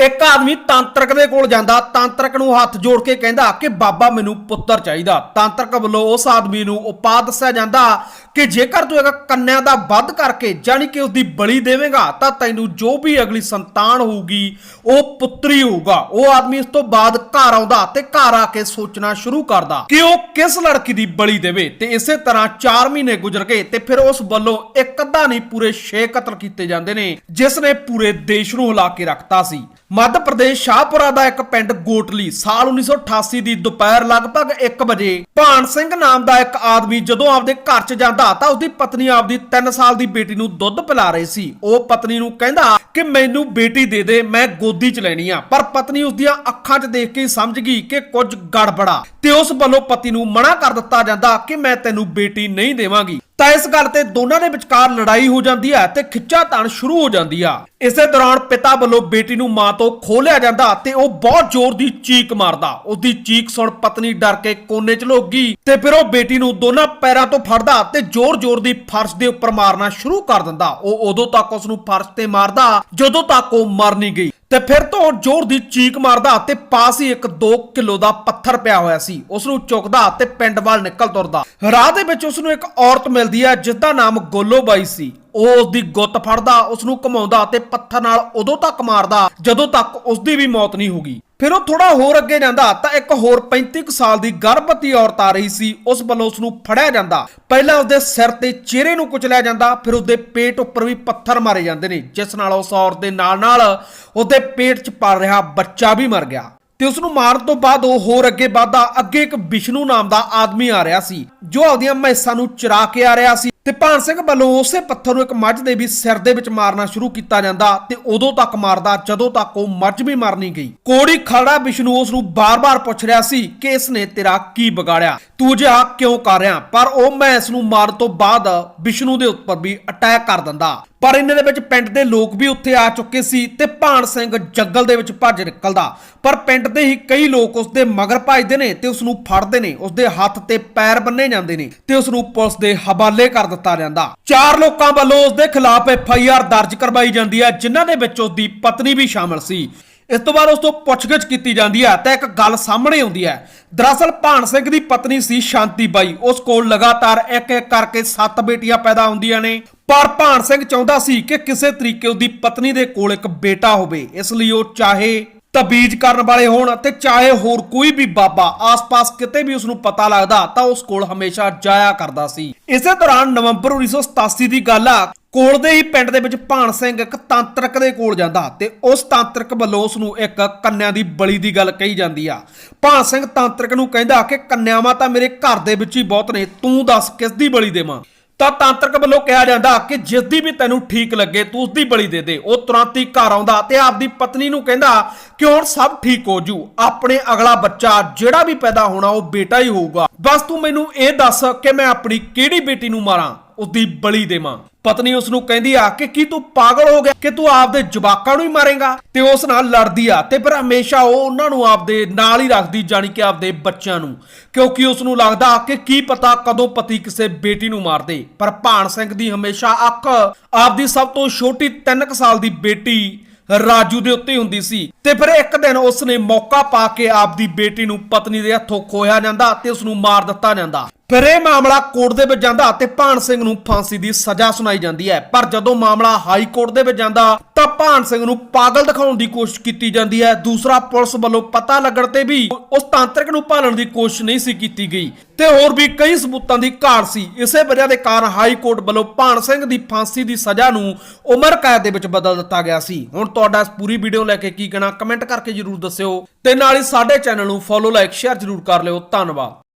ਇੱਕ ਆਦਮੀ ਤਾਂਤਰਕ ਦੇ ਕੋਲ ਜਾਂਦਾ, ਤਾਂਤਰਕ ਨੂੰ ਹੱਥ ਜੋੜ ਕੇ ਕਹਿੰਦਾ ਕਿ ਬਾਬਾ ਮੈਨੂੰ ਪੁੱਤਰ ਚਾਹੀਦਾ। ਤਾਂਤਰਕ ਵੱਲੋਂ ਉਸ ਆਦਮੀ ਨੂੰ ਉਪਾਅ ਦੱਸਿਆ ਜਾਂਦਾ ਕਿ ਜੇਕਰ ਤੂੰ ਇੱਕ ਕੰਨਿਆ ਦਾ ਵੱਧ ਕਰਕੇ ਜਾਨੀ ਕਿ ਉਸ ਦੀ ਬਲੀ ਦੇਵੇਂਗਾ, ਤਾਂ ਤੈਨੂੰ ਜੋ ਵੀ ਅਗਲੀ ਸੰਤਾਨ ਹੋਊਗੀ, ਉਹ ਪੁੱਤਰੀ ਹੋਊਗਾ। ਉਹ ਆਦਮੀ ਇਸ ਤੋਂ ਬਾਅਦ ਘਰ ਆਉਂਦਾ ਤੇ ਘਰ ਆ ਕੇ ਸੋਚਣਾ ਸ਼ੁਰੂ ਕਰਦਾ ਕਿ ਉਹ ਕਿਸ ਲੜਕੀ ਦੀ ਬਲੀ ਦੇਵੇ। ਤੇ ਇਸੇ ਤਰ੍ਹਾਂ 4 ਮਹੀਨੇ ਗੁਜ਼ਰ ਗਏ ਤੇ ਫਿਰ ਉਸ ਵੱਲੋਂ ਇੱਕ ਅੱਧਾ ਨਹੀਂ, ਪੂਰੇ 6 ਕਤਲ ਕੀਤੇ ਜਾਂਦੇ ਨੇ, ਜਿਸ ਨੇ ਪੂਰੇ ਦੇਸ਼ ਨੂੰ ਹਿਲਾ ਕੇ ਰੱਖਤਾ ਸੀ। ਮੱਧ ਪ੍ਰਦੇਸ਼ ਸ਼ਾਹਪੁਰਾ ਦਾ ਇੱਕ ਪਿੰਡ ਗੋਟਲੀ ਸਾਲ 1988 ਦੀ ਦੁਪਹਿਰ ਲਗਭਗ 1 ਵਜੇ ਭਾਨ ਸਿੰਘ ਨਾਮ ਦਾ ਇੱਕ ਆਦਮੀ ਜਦੋਂ ਆਪਦੇ ਘਰ 'ਚ ਜਾਂਦਾ ਤਾਂ ਉਸਦੀ ਪਤਨੀ ਆਪਦੀ 3 ਸਾਲ ਦੀ ਬੇਟੀ ਨੂੰ ਦੁੱਧ ਪਿਲਾ ਰਹੀ ਸੀ। ਉਹ ਪਤਨੀ ਨੂੰ ਕਹਿੰਦਾ ਕਿ ਮੈਨੂੰ ਬੇਟੀ ਦੇ ਦੇ, ਮੈਂ ਗੋਦੀ 'ਚ ਲੈਣੀ ਆ। ਪਰ ਪਤਨੀ ਉਸਦੀਆਂ ਅੱਖਾਂ 'ਚ ਦੇਖ ਕੇ ਸਮਝ ਗਈ ਕਿ ਕੁਝ ਗੜਬੜਾ। ਤੇ ਉਸ ਵੱਲੋਂ ਪਤੀ ਨੂੰ ਮਨਾ ਕਰ ਦਿੱਤਾ ਜਾਂਦਾ ਕਿ ਮੈਂ ਤੈਨੂੰ ਬੇਟੀ ਨਹੀਂ ਦੇਵਾਂਗੀ। ਤਾਂ ਇਸ ਗੱਲ ਤੇ ਦੋਨਾਂ ਦੇ ਵਿਚਕਾਰ ਲੜਾਈ ਹੋ ਜਾਂਦੀ ਹੈ ਤੇ ਖਿੱਚਾਤਾਣ ਸ਼ੁਰੂ ਹੋ ਜਾਂਦੀ ਆ। ਇਸੇ ਦੌਰਾਨ ਪਿਤਾ ਵੱਲੋਂ ਬੇਟੀ ਨੂੰ ਮਾਂ ਤੋਂ ਖੋਲਿਆ ਜਾਂਦਾ ਤੇ ਉਹ ਬਹੁਤ ਜ਼ੋਰ ਦੀ ਚੀਕ ਮਾਰਦਾ। ਉਹਦੀ ਚੀਕ ਸੁਣ ਪਤਨੀ ਡਰ ਕੇ ਕੋਨੇ 'ਚ ਲੁਕ ਗਈ ਤੇ ਫਿਰ ਉਹ ਬੇਟੀ ਨੂੰ ਦੋਨਾਂ ਪੈਰਾਂ ਤੋਂ ਫੜਦਾ ਤੇ ਜ਼ੋਰ-ਜ਼ੋਰ ਦੀ ਫਰਸ਼ ਦੇ ਉੱਪਰ ਮਾਰਨਾ ਸ਼ੁਰੂ ਕਰ ਦਿੰਦਾ। ਉਹ ਉਦੋਂ ਤੱਕ ਉਸ ਨੂੰ ਫਰਸ਼ ਤੇ ਮਾਰਦਾ ਜਦੋਂ ਤੱਕ ਉਹ ਮਰ ਨਹੀਂ ਗਈ। ਤੇ ਫਿਰ ਤੋਂ ਜ਼ੋਰ ਦੀ ਚੀਕ ਮਾਰਦਾ ਤੇ ਪਾਸ ਹੀ ਇੱਕ 2 ਕਿਲੋ ਦਾ ਪੱਥਰ ਪਿਆ ਹੋਇਆ ਸੀ। ਉਸ ਨੂੰ ਚੁੱਕਦਾ ਤੇ ਪਿੰਡ ਵੱਲ ਨਿਕਲ ਤੁਰਦਾ। ਰਾਹ ਦੇ ਵਿੱਚ ਉਸ ਨੂੰ ਇੱਕ ਔਰਤ ਮਿਲਦੀ ਹੈ ਜਿਸ ਦਾ ਨਾਮ ਗੋਲੋ ਬਾਈ ਸੀ। ਉਸ ਦੀ ਗੁੱਤ ਫੜਦਾ ਉਸ ਨੂੰ ਘਮਾਉਂਦਾ ਤੇ ਪੱਥਰ ਨਾਲ ਉਦੋਂ ਤੱਕ ਮਾਰਦਾ ਜਦੋਂ ਤੱਕ ਉਸ ਦੀ ਵੀ ਮੌਤ ਨਹੀਂ ਹੋ ਗਈ ਫਿਰ ਉਹ ਥੋੜਾ ਹੋਰ ਅੱਗੇ ਜਾਂਦਾ ਤਾਂ ਇੱਕ ਹੋਰ 35 ਕੁ ਸਾਲ ਦੀ ਗਰਭਵਤੀ ਔਰਤ ਆ ਰਹੀ ਸੀ, ਉਸ ਵੱਲੋਂ ਉਸ ਨੂੰ ਫੜਿਆ ਜਾਂਦਾ। ਪਹਿਲਾਂ ਉਸਦੇ ਸਿਰ ਤੇ ਚਿਹਰੇ ਨੂੰ ਕੁਚਲਿਆ ਜਾਂਦਾ, ਫਿਰ ਉਸਦੇ ਪੇਟ ਉੱਪਰ ਵੀ ਪੱਥਰ ਮਾਰੇ ਜਾਂਦੇ ਨੇ, ਜਿਸ ਨਾਲ ਉਸ ਔਰਤ ਦੇ ਨਾਲ ਨਾਲ ਉਹਦੇ ਪੇਟ 'ਚ ਪਲ ਰਿਹਾ ਬੱਚਾ ਵੀ ਮਰ ਗਿਆ। ਤੇ ਉਸ ਨੂੰ ਮਾਰਨ ਤੋਂ ਬਾਅਦ ਉਹ ਹੋਰ ਅੱਗੇ ਵਧਦਾ, ਅੱਗੇ ਇੱਕ ਵਿਸ਼ਨੂੰ ਨਾਮ ਦਾ ਆਦਮੀ ਆ ਰਿਹਾ ਸੀ, ਜੋ ਆਪਦੀਆਂ ਮੈਸਾਂ ਨੂੰ ਚਰਾ ਕੇ ਆ ਰਿਹਾ ਸੀ। ਤੇ ਭਾਨ ਸਿੰਘ ਵੱਲੋਂ ਉਸੇ ਪੱਥਰ ਨੂੰ ਇੱਕ ਮੱਝ ਦੇ ਵੀ ਸਿਰ ਦੇ ਵਿੱਚ ਮਾਰਨਾ ਸ਼ੁਰੂ ਕੀਤਾ ਜਾਂਦਾ ਤੇ ਉਦੋਂ ਤੱਕ ਮਾਰਦਾ, ਜਦੋਂ ਤੱਕ ਉਹ ਮੱਝ ਵੀ ਮਰ ਨਹੀਂ ਗਈ। ਕੋੜੀ ਖੜਾ ਵਿਸ਼ਨੂੰ ਉਸ ਨੂੰ ਬਾਰ-ਬਾਰ ਪੁੱਛ ਰਿਹਾ ਸੀ ਕਿ ਇਸ ਨੇ ਤੇਰਾ ਕੀ ਵਿਗਾੜਿਆ? ਤੂੰ ਜਿਹਾ ਕਿਉਂ ਕਰ ਰਿਹਾ? ਪਰ ਉਹ ਮੈਂ ਇਸ ਨੂੰ ਮਾਰਨ ਤੋਂ ਬਾਅਦ ਵਿਸ਼ਨੂੰ ਦੇ ਉੱਪਰ ਵੀ ਅਟੈਕ ਕਰ ਦਿੰਦਾ। ਪਰ ਇਹਨਾਂ ਦੇ ਵਿੱਚ ਪਿੰਡ ਦੇ ਲੋਕ ਵੀ ਉੱਥੇ ਆ ਚੁੱਕੇ ਸੀ ਤੇ ਭਾਨ ਸਿੰਘ ਜੰਗਲ ਦੇ ਵਿੱਚ ਭੱਜ ਨਿਕਲਦਾ। ਪਰ ਪਿੰਡ ਦੇ ਹੀ ਕਈ ਲੋਕ ਉਸ ਦੇ ਮਗਰ ਭੱਜਦੇ ਨੇ ਤੇ ਉਸ ਨੂੰ ਫੜਦੇ ਨੇ, ਉਸ ਦੇ ਹੱਥ ਤੇ ਪੈਰ ਬੰਨੇ ਜਾਂਦੇ ਨੇ ਤੇ ਉਸ ਨੂੰ ਪੁਲਿਸ ਦੇ ਹਵਾਲੇ ਕਰ ਦਿੱਤਾ ਜਾਂਦਾ। ਚਾਰ ਲੋਕਾਂ ਵੱਲੋਂ ਉਸ ਦੇ ਖਿਲਾਫ ਐਫ ਆਈ ਆਰ ਦਰਜ ਕਰਵਾਈ ਜਾਂਦੀ ਹੈ, ਜਿਨ੍ਹਾਂ ਦੇ ਵਿੱਚ ਉਸ ਦੀ ਪਤਨੀ ਵੀ ਸ਼ਾਮਲ ਸੀ। ਇਸ ਤੋਂ ਬਾਅਦ ਉਸ ਤੋਂ ਪੁੱਛਗਿੱਛ ਕੀਤੀ ਜਾਂਦੀ ਹੈ ਤਾਂ ਇੱਕ ਗੱਲ ਸਾਹਮਣੇ ਆਉਂਦੀ ਹੈ। ਦਰਅਸਲ ਭਾਨ ਸਿੰਘ ਦੀ ਪਤਨੀ ਸੀ ਸ਼ਾਂਤੀ ਬਾਈ ਉਸ ਕੋਲ ਲਗਾਤਾਰ ਇੱਕ ਇੱਕ ਕਰਕੇ ਸੱਤ ਬੇਟੀਆਂ ਪੈਦਾ ਹੁੰਦੀਆਂ ਨੇ। ਪਰ ਭਾਨ ਸਿੰਘ ਚਾਹੁੰਦਾ ਸੀ ਕਿ ਕਿਸੇ ਤਰੀਕੇ ਉਹਦੀ ਪਤਨੀ ਦੇ ਕੋਲ ਇੱਕ ਬੇਟਾ ਹੋਵੇ। ਇਸ ਲਈ ਉਹ ਚਾਹੇ ਤਬੀਜ ਕਰਨ ਵਾਲੇ ਹੋਣ ਤੇ ਚਾਹੇ ਹੋਰ ਕੋਈ ਵੀ ਬਾਬਾ, ਆਸ-ਪਾਸ ਕਿਤੇ ਵੀ ਉਸ ਨੂੰ ਪਤਾ ਲੱਗਦਾ ਤਾਂ ਉਸ ਕੋਲ ਹਮੇਸ਼ਾ ਜਾਇਆ ਕਰਦਾ ਸੀ। ਇਸੇ ਦੌਰਾਨ ਨਵੰਬਰ 1987 ਦੀ ਗੱਲ ਆ, ਕੋਲ ਦੇ ਹੀ ਪਿੰਡ ਦੇ ਵਿੱਚ ਭਾਨ ਸਿੰਘ ਇੱਕ ਤਾਂਤਰਕ ਦੇ ਕੋਲ ਜਾਂਦਾ ਤੇ ਉਸ ਤਾਂਤਰਕ ਵੱਲੋਂ ਉਸ ਨੂੰ ਇੱਕ ਕੰਨਿਆ ਦੀ ਬਲੀ ਦੀ ਗੱਲ ਕਹੀ ਜਾਂਦੀ ਆ। ਭਾਨ ਸਿੰਘ ਤਾਂਤਰਕ ਨੂੰ ਕਹਿੰਦਾ ਕਿ ਕੰਨਿਆਵਾਂ ਤਾਂ ਮੇਰੇ ਘਰ ਦੇ ਵਿੱਚ ਹੀ ਬਹੁਤ ਨੇ, ਤੂੰ ਦੱਸ ਕਿਸ ਦੀ ਬਲੀ ਦੇਵਾਂ? ਤਾਂ ਤਾਂਤਰਕ ਵੱਲੋਂ ਕਿਹਾ ਜਾਂਦਾ ਕਿ ਜਿਸ ਦੀ ਵੀ ਤੈਨੂੰ ਠੀਕ ਲੱਗੇ, ਤੂੰ ਉਸ ਦੀ ਬਲੀ ਦੇ ਦੇ। ਉਹ ਤੁਰੰਤ ਹੀ ਘਰ ਆਉਂਦਾ ਤੇ ਆਪਦੀ ਪਤਨੀ ਨੂੰ ਕਹਿੰਦਾ ਕਿ ਹੁਣ ਸਭ ਠੀਕ ਹੋ ਜੂ। ਆਪਣੇ ਅਗਲਾ ਬੱਚਾ ਜਿਹੜਾ ਵੀ ਪੈਦਾ ਹੋਣਾ, ਉਹ ਬੇਟਾ ਹੀ ਹੋਊਗਾ। ਬਸ ਤੂੰ ਮੈਨੂੰ ਇਹ ਦੱਸ ਕਿ ਮੈਂ ਆਪਣੀ ਕਿਹੜੀ ਬੇਟੀ ਨੂੰ ਮਾਰਾਂ? ਉਸਦੀ ਬਲੀ ਦੇਵਾਂ। ਪਤਨੀ ਉਸ ਨੂੰ ਕਹਿੰਦੀ ਆ ਕਿ ਕੀ ਤੂੰ ਪਾਗਲ ਹੋ ਗਿਆ, ਕਿ ਤੂੰ ਆਪਦੇ ਜਵਾਕਾਂ ਨੂੰ ਹੀ ਮਾਰੇਗਾ? ਤੇ ਉਸ ਨਾਲ ਲੜਦੀ ਆ, ਤੇ ਫਿਰ ਹਮੇਸ਼ਾ ਉਹ ਉਹਨਾਂ ਨੂੰ ਆਪਦੇ ਨਾਲ ਹੀ ਰੱਖਦੀ, ਜਾਣੀ ਕਿ ਆਪਦੇ ਬੱਚਿਆਂ ਨੂੰ। ਕਿਉਂਕਿ ਉਸ ਨੂੰ ਲੱਗਦਾ ਕਿ ਕੀ ਪਤਾ ਕਦੋਂ ਪਤੀ ਕਿਸੇ ਬੇਟੀ ਨੂੰ ਮਾਰ ਦੇ ਪਰ ਭਾਨ ਸਿੰਘ ਦੀ ਹਮੇਸ਼ਾ ਅੱਖ ਆਪਦੀ ਸਭ ਤੋਂ ਛੋਟੀ 3 ਸਾਲ ਦੀ ਬੇਟੀ ਰਾਜੂ ਦੇ ਉੱਤੇ ਹੁੰਦੀ ਸੀ। ਤੇ ਫਿਰ ਇੱਕ ਦਿਨ ਉਸ ਨੇ ਮੌਕਾ ਪਾ ਕੇ ਆਪਦੀ ਬੇਟੀ ਨੂੰ ਪਤਨੀ ਦੇ ਹੱਥੋਂ ਖੋਇਆ ਜਾਂਦਾ ਤੇ ਉਸ ਨੂੰ ਮਾਰ ਦਿੱਤਾ ਜਾਂਦਾ। ਫਿਰ ਇਹ ਮਾਮਲਾ ਕੋਰਟ ਦੇ ਵਿੱਚ ਜਾਂਦਾ ਤੇ ਭਾਨ ਸਿੰਘ ਨੂੰ ਫਾਂਸੀ ਦੀ ਸਜ਼ਾ ਸੁਣਾਈ ਜਾਂਦੀ ਹੈ। ਪਰ ਜਦੋਂ ਮਾਮਲਾ ਹਾਈ ਕੋਰਟ ਦੇ ਵਿੱਚ ਜਾਂਦਾ, ਤਾਂ ਭਾਨ ਸਿੰਘ ਨੂੰ ਪਾਗਲ ਦਿਖਾਉਣ ਦੀ ਕੋਸ਼ਿਸ਼ ਕੀਤੀ ਜਾਂਦੀ ਹੈ। ਦੂਸਰਾ ਪੁਲਿਸ ਵੱਲੋਂ ਪਤਾ ਲੱਗਣ ਤੇ ਵੀ ਉਸ ਤਾਂਤਰਿਕ ਨੂੰ ਭਾਲਣ ਦੀ ਕੋਸ਼ਿਸ਼ ਨਹੀਂ ਸੀ ਕੀਤੀ ਗਈ। ਤੇ ਹੋਰ ਵੀ ਕਈ ਸਬੂਤਾਂ ਦੀ ਘਾਟ ਸੀ। ਇਸੇ ਵਜ੍ਹਾ ਦੇ ਕਾਰਨ ਹਾਈ ਕੋਰਟ ਵੱਲੋਂ ਭਾਨ ਸਿੰਘ ਦੀ ਫਾਂਸੀ ਦੀ ਸਜ਼ਾ ਨੂੰ ਉਮਰ ਕੈਦ ਦੇ ਵਿੱਚ ਬਦਲ ਦਿੱਤਾ ਗਿਆ ਸੀ। ਹੁਣ ਤੁਹਾਡਾ ਇਸ ਪੂਰੀ ਵੀਡੀਓ ਲੈ ਕੇ ਕੀ ਕਹਿਣਾ, ਕਮੈਂਟ ਕਰਕੇ ਜਰੂਰ ਦੱਸਿਓ। ਤੇ ਨਾਲ ਹੀ ਸਾਡੇ ਚੈਨਲ ਨੂੰ ਫੋਲੋ, ਲਾਈਕ, ਸ਼ੇਅਰ ਜਰੂਰ ਕਰ ਲਿਓ। ਧੰਨਵਾਦ।